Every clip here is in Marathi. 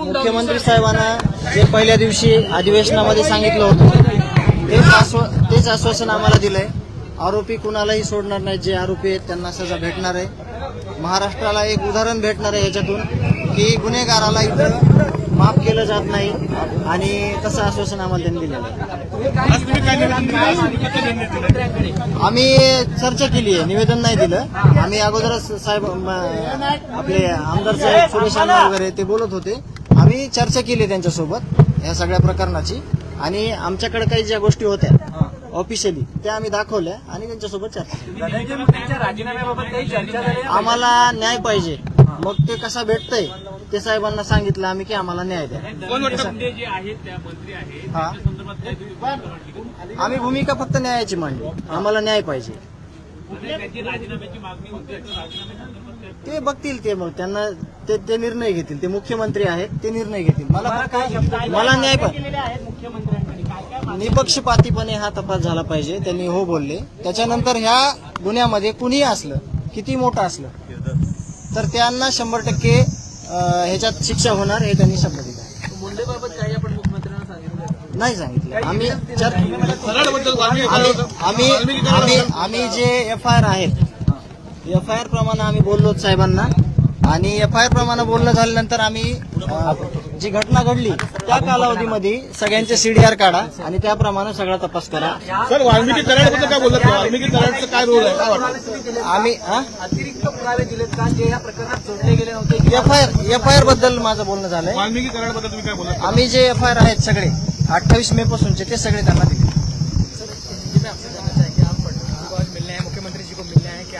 मुख्यमंत्री साहेबांना जे पहिल्या दिवशी अधिवेशनामध्ये सांगितलं होतं तेच आश्वा तेच आश्वासन आम्हाला दिलंय. आरोपी कुणालाही सोडणार नाही जे आरोपी आहेत त्यांना सजा भेटणार आहे. महाराष्ट्राला एक उदाहरण भेटणार आहे याच्यातून की गुन्हेगाराला इथं माफ केलं जात नाही आणि तसं आश्वासन आम्हाला त्यांनी दिलेलं आहे. दिलं? आम्ही चर्चा केली आहे निवेदन नाही दिलं. आम्ही अगोदरच साहेब आपले आमदार साहेब सुरेश वगैरे ते बोलत होते. आम्ही चर्चा केली त्यांच्यासोबत या सगळ्या प्रकरणाची. आणि आमच्याकडे काही ज्या गोष्टी होत्या ऑफिशियली त्या आम्ही दाखवल्या आणि त्यांच्यासोबत चर्चा? आम्हाला न्याय पाहिजे. मग ते कसा भेटतंय ते साहेबांना सांगितलं आम्ही की आम्हाला न्याय द्या. हा? आम्ही भूमिका फक्त न्यायाची मांडली. आम्हाला न्याय पाहिजे. ते बघतील ते मग. त्यांना ते ते निर्णय घेतील ते मुख्यमंत्री आहेत ते निर्णय घेतील. मला काय मला न्याय मागणी? निपक्षपातीपणे हा तपास झाला पाहिजे त्यांनी हो बोलले. त्याच्यानंतर ह्या गुन्ह्यामध्ये कुणीही असलं किती मोठं असलं तर त्यांना शंभर टक्के ह्याच्यात शिक्षा होणार हे त्यांनी शब्द दिला. मुंडेबाबत काही आपण मुख्यमंत्र्यांना सांगितलं नाही सांगितलं. आम्ही आम्ही आम्ही आम्ही जे एफ आय आर आहेत एफ आय आर प्रमाणे आम्ही बोललो साहेबांना. आणि एफ आय आर प्रमाणे बोलणं झाल्यानंतर आम्ही अं, जी घटना घडली त्या कालावधीमध्ये सगळ्यांचे सीडीआर काढा आणि त्याप्रमाणे सगळा तपास करा. सर वाल्मिकी कराडबद्दल काय बोलत वाल्मिकी कराडचं काय रोल आहे? काय वाटतं? आम्ही अतिरिक्त पुरावे दिलेत का? जे या प्रकरणात जोडले गेले नव्हते? F I R F I आरबद्दल माझं बोलणं झालंय. वाल्मिकी कराडबद्दल तुम्ही काय बोलत आम्ही जे एफ आय आर आहेत सगळे अठ्ठावीस मे पासूनचे ते सगळे त्यांना दिले मुख्यमंत्री जी को मिलने हैं क्या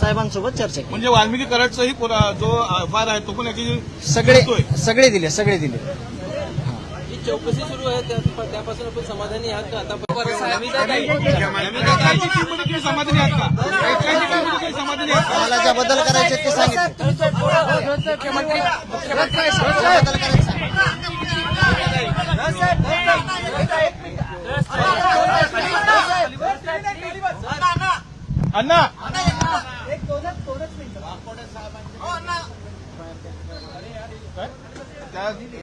साहेबांसोबत चर्चा केली. म्हणजे वाल्मिकी कराडचाही जो अहवाल आहे तो पण याची सगळे सगळे दिले सगळे दिले. चौकशी सुरू आहे त्यापासून आपण समाधानी आहात बदल करायचे ते सांगितलं. Gracias.